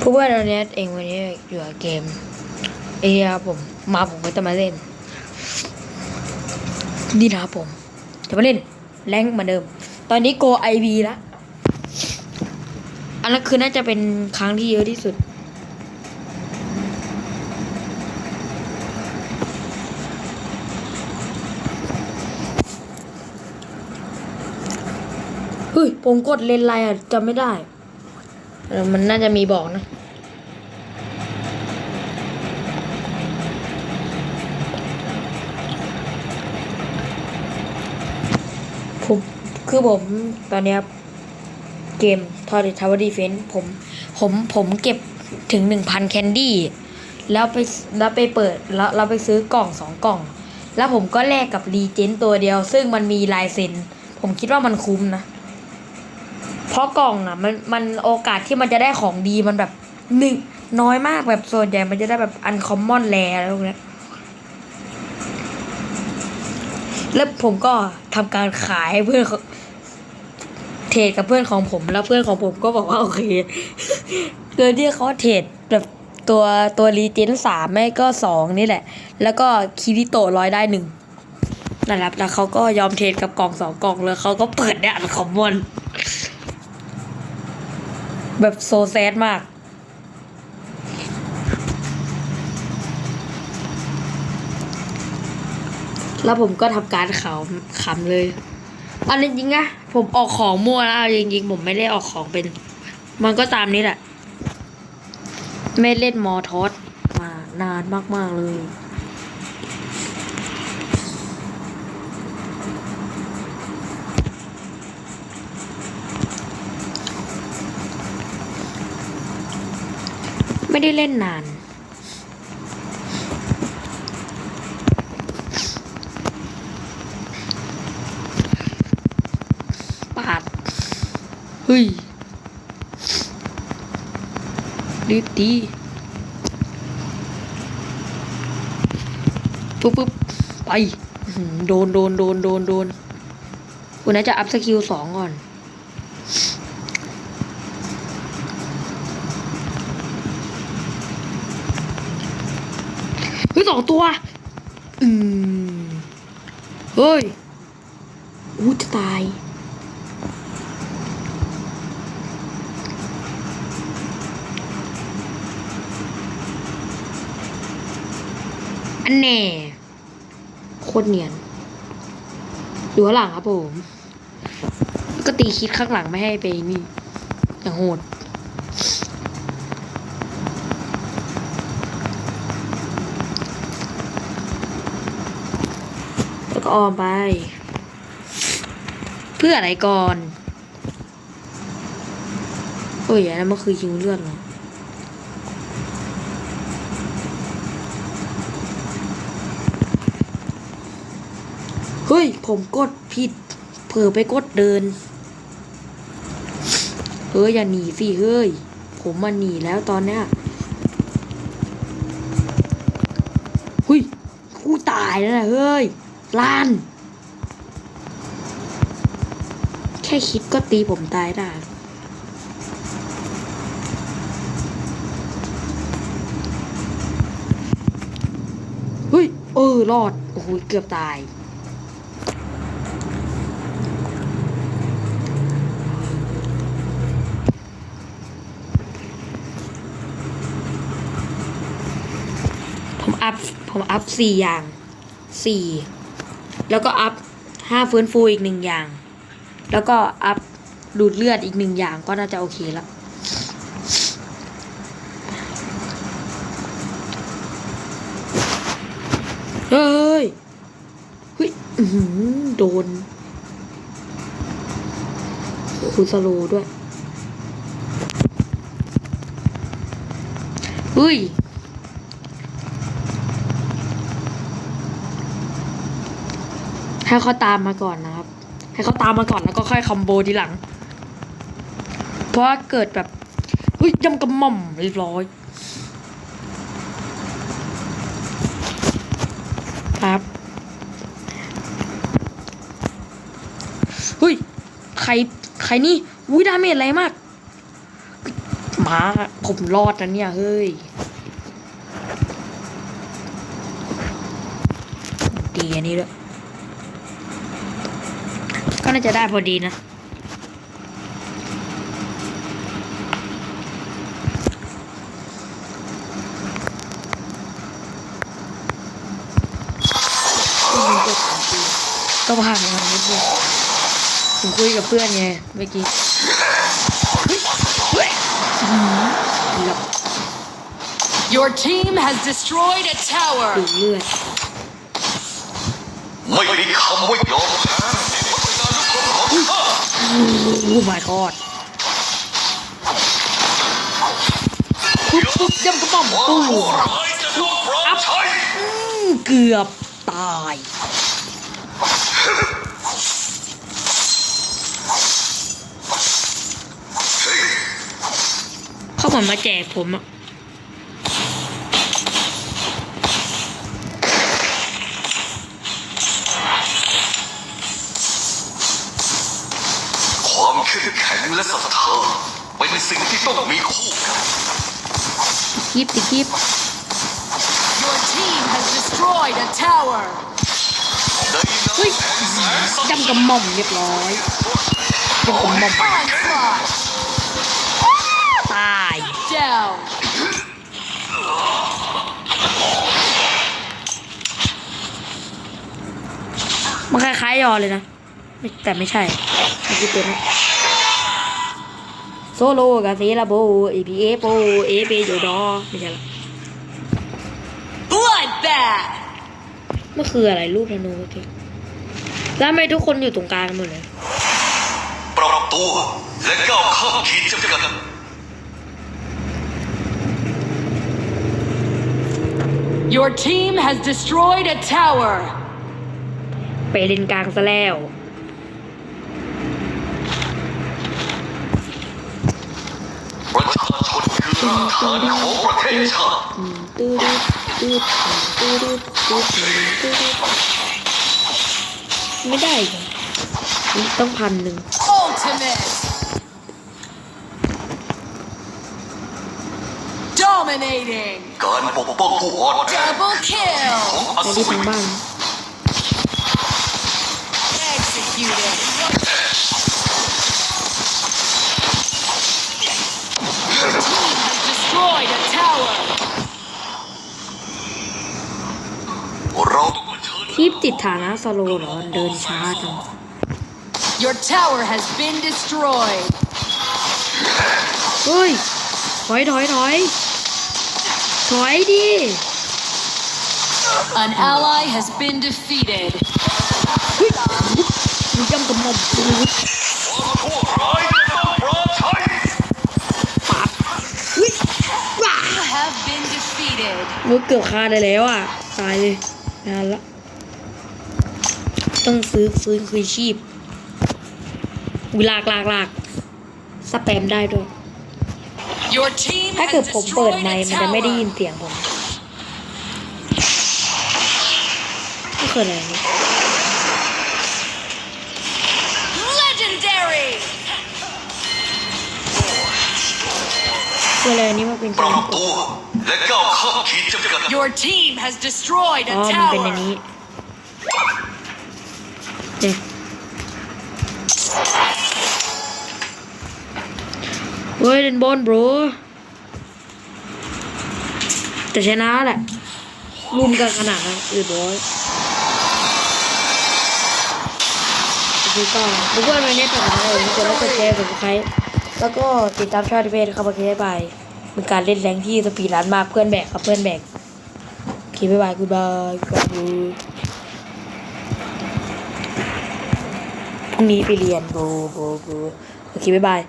ผู้ว่าเราเนี้ยเองวันนี้อยู่กับเกมเอียผม มาผมก็จะมาเล่นนี่นะครับผม จะมาเล่น แรงเหมือนเดิม ตอนนี้โกไอวีละอันนั้นคือน่าจะเป็นครั้งที่เยอะที่สุด เฮ้ย ผมกดเลนไลน์อะจำไม่ได้ เออมันน่าจะมีบอกนะผมคือผมตอนนี้เกมทอร์เรทาวดีเฟนผมผมผมเก็บถึงหนึ่งพันแคนดี้แล้วไปแล้วไปเปิดแล้วเราไปซื้อกล่องสองกล่อง แล้วผมก็แลกกับรีเจนตัวเดียว ซึ่งมันมีลายเซ็นผมคิดว่ามันคุ้มนะ เพราะกล่องอะมันมันโอกาสที่มันจะได้ของดีมันแบบหนึ่งน้อยมากแบบส่วนใหญ่มันจะได้แบบอันคอมมอนแรอะไรพวกนี้แล้วผมก็ทำการขายให้เพื่อนเทรดกับเพื่อนของผมแล้วเพื่อนของผมก็บอกว่าโอเคโดยที่เขาเทรดแบบตัวตัวรีเจนสามไม่ก็สองนี่แหละ แล้วก็คิริโตร้อยได้หนึ่งนั่นแหละแล้วเขาก็ยอมเทรดกับกล่องสองกล่องเลยเขาก็เปิดได้อันคอมมอน แบบโซแซดมาก แล้วผมก็ทำการขำขำเลยอันนี้จริงนะผมออกของมั่วแล้วจริงๆ ผมไม่ได้ออกของเป็น มันก็ตามนี้แหละ ไม่เล่นมอทอสมานานมากๆเลย ไม่ได้เล่นนาน ปาด เฮ้ยรีดีปุ๊บปุ๊บไป โดนโดนโดนโดนโดนคุณน่าจะอัพสกิลสองก่อน องตัว อืมเฮ้ยอู้จะตาย อันแน่โคตรเนียน ดูข้างหลังครับผม ก็ตีคิดข้างหลังไม่ให้ไปนี่ อย่างโหด แล้ว ก็ออมไป เพื่ออะไรก่อนโอ้ยอันนั้นมันคือยิงเลือดเหรอเฮ้ย ผมกดผิด เผลอไปกดเดิน เฮ้ย อย่าหนีสิ เฮ้ย ผมมาหนีแล้วตอนเนี้ยเฮ้ยกูตายแล้วนะเฮ้ย ลาน แค่คิดก็ตีผมตายได้เฮ้ย เออ รอด โอ้โห เกือบตาย ผมอัพ ผมอัพสี่อย่างสี่ แล้วก็อัพห้าฟื้นฟูอีกหนึ่งอย่าง แล้วก็อัพดูดเลือดอีกหนึ่งอย่างก็น่าจะโอเคแล้วเฮ้ยเฮ้ยโดนคูสโลด้วยเฮ้ย ให้เขาตามมาก่อนนะครับ ให้เขาตามมาก่อนแล้วก็ค่อยคอมโบทีหลัง เพราะเกิดแบบเฮ้ยยำกระหม่อมเรียบร้อย ครับเฮ้ยใครใครนี่อุ้ยดาเมจอะไรมากมาผมรอดนะเนี่ยเฮ้ยดีอันนี้ด้วย ก็น่าจะได้พอดีนะ ก็ผ่านมานิดเดียวผมคุยกับเพื่อนไงเมื่อกี้เฮ้ยเฮ้ยอื้อหือเกือบ Your team has destroyed a tower. ดูดเลือดไม่มีคำว่ายอมแพ้ใน พัฒนานุกรมของข้าโอ้ my god ปุ๊บปุ๊บย่ำกระป๋อมความตู้ชั่วร้ายจะถูกปราบใช้เกือบตายเขาเหมือนมาแจกผมอะ ข็งและศรัทธาเป็นสิ่งที่ต้องมีคู่กันคลิปติคลิป Your team has destroyed a tower. ในน้ำเฮ้ยแห่งแสงสย่ำกระหม่อมเรียบร้อยย่ำกระหม่อม Onslaught. ตาย Down. มันคล้ายๆยอเลยนะไม่แต่ไม่ใช่ไม่ใช่ตัวนี้ โซโลกับเซลาโบเอพีเอโปเอเปโยดอไม่ใช่ละ Bloodbath. มันคืออะไรรูปธนูเมื่อกี้แล้วทำไมทุกคนอยู่ตรงกลางหมดเลยปรับตัวและก้าวข้ามขีดจำกัด Your team has destroyed a tower. ไปเลนกลางซะแล้ว ประชาชนคือรากฐานของประเทศชาติอืมตื้อตื้อตื้อตื้อตื้อตื้อตื้อไม่ได้อีกเหรออุ๊ยต้องพันหนึ่ง Ultimate. Dominating. การปกป้องผู้อ่อนแอ Double kill. ของอในสูที่รทางบ้าน คลิปติดฐานะสโลว์เหรอเดินช้าจัง Your tower has been destroyed. เฮ้ย ถอยถอยถอยถอยดิ An ally has been defeated. มีย่ำกระหม่อมปูดความชั่วร้ายจะต้องปราบใช้ปับเฮ้ยว้า You have been defeated. มือเกือบคาได้แล้วอะ ตายเลยนานละ ต้องซื้อฟื้นคืนชีพวิลากลากลากสแปมได้ด้วย Your team ถ้า has เกิดผมเปิด destroyed ไม a ค์มันจะไม่ได้ยิน tower. เสียงผมก็คืออะไรนี่ Legendary. คืออะไรนี่มันเป็นปการัรบตัวและก้าวข้ามขีดจำกัด Your team has destroyed อ๋อ a มันเป็นอัน tower. นี้ เนี่ยเฮ้ยเล่นบอล bro แต่ชนะแหละรุมกันขนาดนั้นเรียบร้อยคือก็ทุกคนวันนี้ฝากกดไลค์กดไลค์กดแชร์กดไลค์แล้วก็ติดตามช่องที่เพจครับโอเคบ๊ายบายเป็นการเล่นแรงที่สปีดรันมากเพื่อนแบกครับเพื่อนแบกโอเคบายบายกูบายกู พรุ่งนี้ไปเรียนโบโบโบโอเค บ๊ายบาย